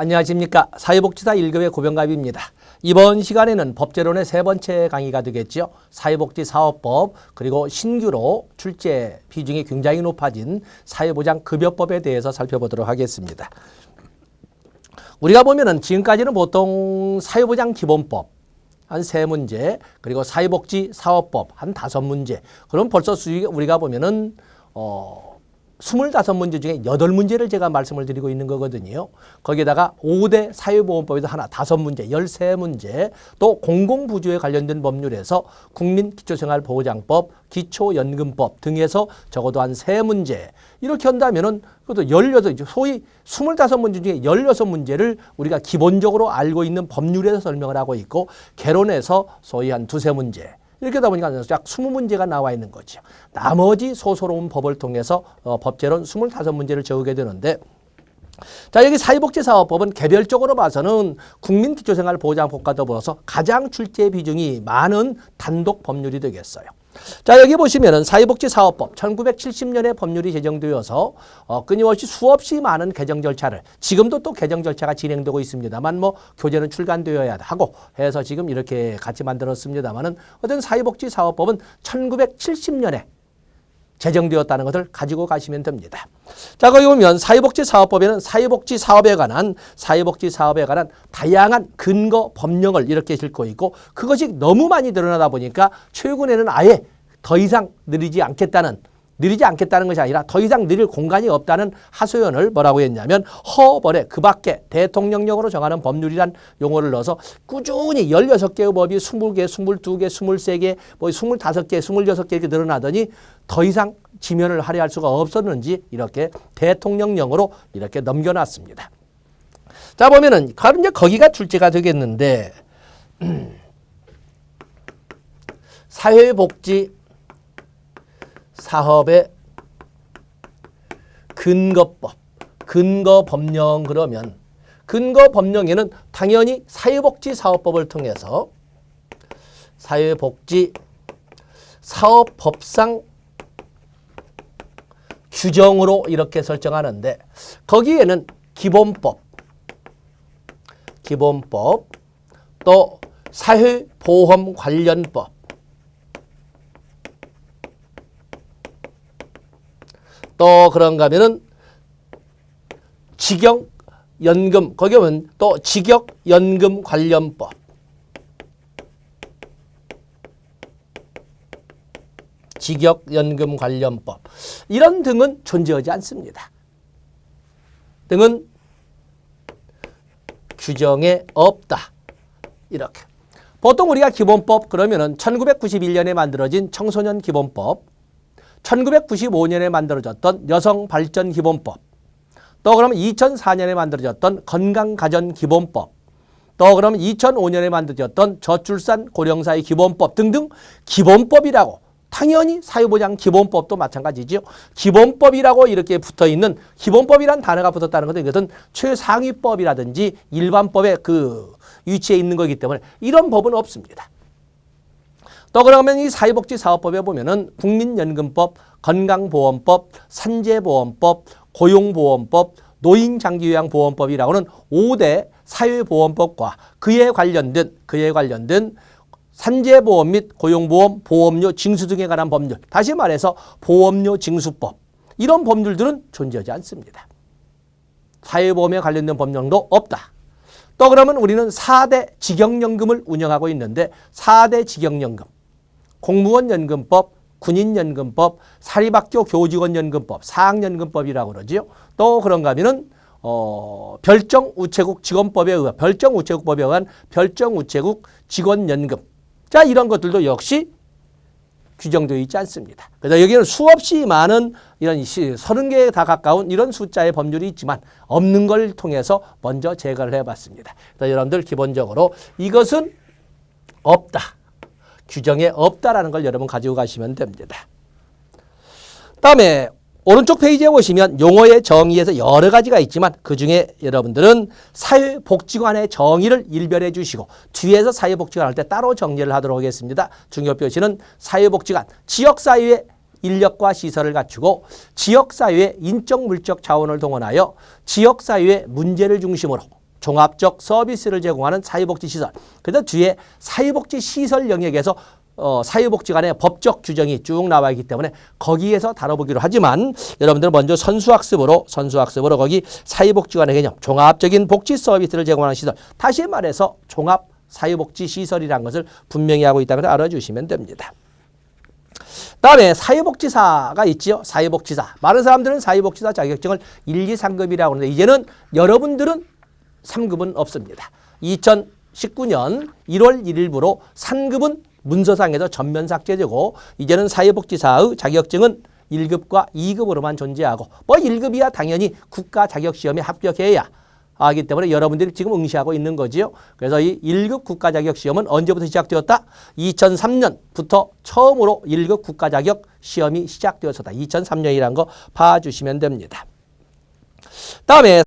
안녕하십니까. 사회복지사 1급의 고병갑입니다. 이번 시간에는 법제론의 세 번째 강의가 되겠죠. 사회복지사업법 그리고 신규로 출제 비중이 굉장히 높아진 사회보장급여법에 대해서 살펴보도록 하겠습니다. 우리가 보면은 지금까지는 보통 사회보장 기본법 한 세 문제 그리고 사회복지 사업법 한 다섯 문제 그럼 벌써 수익 우리가 보면은 어 25문제 중에 8문제를 제가 말씀을 드리고 있는 거거든요. 거기에다가 5대 사회보험법에서 하나, 5문제, 13문제, 또 공공부주에 관련된 법률에서 국민기초생활보장법, 기초연금법 등에서 적어도 한 3문제. 이렇게 한다면은 그것도 16, 소위 25문제 중에 16문제를 우리가 기본적으로 알고 있는 법률에서 설명을 하고 있고 개론에서 소위 한 두세 문제. 이렇게 하다 보니까 약 20문제가 나와 있는 거죠. 나머지 소소로운 법을 통해서 어, 법제론 25문제를 적게 되는데 자 여기 사회복지사업법은 개별적으로 봐서는 국민기초생활보장법과 더불어서 가장 출제 비중이 많은 단독 법률이 되겠어요. 자 여기 보시면은 사회복지사업법 1970년에 법률이 제정되어서 어, 끊임없이 수없이 많은 개정 절차를 지금도 또 개정 절차가 진행되고 있습니다만 뭐 교재는 출간되어야 하고 해서 지금 이렇게 같이 만들었습니다만은 어떤 사회복지사업법은 1970년에 제정되었다는 것을 가지고 가시면 됩니다. 자, 거기 보면 사회복지 사업법에는 사회복지 사업에 관한 사회복지 사업에 관한 다양한 근거 법령을 이렇게 싣고 있고 그것이 너무 많이 드러나다 보니까 최근에는 아예 더 이상 늘리지 않겠다는 늘리지 않겠다는 것이 아니라 더 이상 늘릴 공간이 없다는 하소연을 뭐라고 했냐면 허벌에 그 밖에 대통령령으로 정하는 법률이란 용어를 넣어서 꾸준히 16개의 법이 20개, 22개, 23개, 뭐 25개, 26개 이렇게 늘어나더니 더 이상 지면을 할애할 수가 없었는지 이렇게 대통령령으로 이렇게 넘겨놨습니다. 자 보면은 바로 이제 거기가 출제가 되겠는데 사회복지 사업의 근거법, 근거 법령 그러면 근거 법령에는 당연히 사회복지 사업법을 통해서 사회복지 사업법상 규정으로 이렇게 설정하는데 거기에는 기본법, 기본법 또 사회보험 관련법 또 그런가 하면은 직역연금 거기 보면 또 직역 연금 관련법 직역 연금 관련법 이런 등은 존재하지 않습니다. 등은 규정에 없다. 이렇게. 보통 우리가 기본법 그러면은 1991년에 만들어진 청소년 기본법 1995년에 만들어졌던 여성발전기본법, 또 그러면 2004년에 만들어졌던 건강가전기본법, 또 그러면 2005년에 만들어졌던 저출산 고령사회 기본법 등등 기본법이라고 당연히 사회보장 기본법도 마찬가지죠. 기본법이라고 이렇게 붙어 있는 기본법이란 단어가 붙었다는 것은 이것은 최상위법이라든지 일반법의 그 위치에 있는 거기 때문에 이런 법은 없습니다. 또 그러면 이 사회복지 사업법에 보면은 국민연금법, 건강보험법, 산재보험법, 고용보험법, 노인장기요양보험법이라고는 5대 사회보험법과 그에 관련된 그에 관련된 산재보험 및 고용보험, 보험료 징수 등에 관한 법률, 다시 말해서 보험료 징수법 이런 법률들은 존재하지 않습니다. 사회보험에 관련된 법령도 없다. 또 그러면 우리는 4대 직영연금을 운영하고 있는데 4대 직영연금 공무원연금법, 군인연금법, 사립학교 교직원연금법, 사학연금법이라고 그러지요. 또 그런가 하면은 어, 별정우체국 직원법에 의한 별정우체국법에 의한 별정우체국 직원연금. 자, 이런 것들도 역시 규정되어 있지 않습니다. 그래서 여기는 수없이 많은 이런 서른 개에 다 가까운 이런 숫자의 법률이 있지만 없는 걸 통해서 먼저 제거를 해봤습니다. 그래서 여러분들 기본적으로 이것은 없다. 규정에 없다라는 걸 여러분 가지고 가시면 됩니다. 다음에 오른쪽 페이지에 보시면 용어의 정의에서 여러 가지가 있지만 그 중에 여러분들은 사회복지관의 정의를 일별해 주시고 뒤에서 사회복지관 할 때 따로 정리를 하도록 하겠습니다. 중요 표시는 사회복지관, 지역사회의 인력과 시설을 갖추고 지역사회의 인적 물적 자원을 동원하여 지역사회의 문제를 중심으로 종합적 서비스를 제공하는 사회복지 시설. 그다음 뒤에 사회복지 시설 영역에서 어, 사회복지 간의 법적 규정이 쭉 나와 있기 때문에 거기에서 다뤄보기로 하지만 여러분들은 먼저 선수학습으로 선수학습으로 거기 사회복지 간의 개념 종합적인 복지 서비스를 제공하는 시설 다시 말해서 종합 사회복지 시설이라는 것을 분명히 하고 있다는 걸 알아주시면 됩니다. 다음에 사회복지사가 있지요. 사회복지사. 많은 사람들은 사회복지사 자격증을 1, 2, 3급이라고 하는데 이제는 여러분들은 3급은 없습니다. 2019년 1월 1일부로 3급은 문서상에서 전면 삭제되고 이제는 사회복지사의 자격증은 1급과 2급으로만 존재하고 뭐 1급 이야 당연히 국가 자격 시험에 합격해야 하기 때문에 여러분들이 지금 응시하고 있는 거지요. 그래서 이 1급 국가 자격 시험은 언제부터 시작되었다? 2003년부터 처음으로 1급 국가 자격 시험이 시작되었었다. 2003년이라는 거 봐주시면 됩니다. 다음에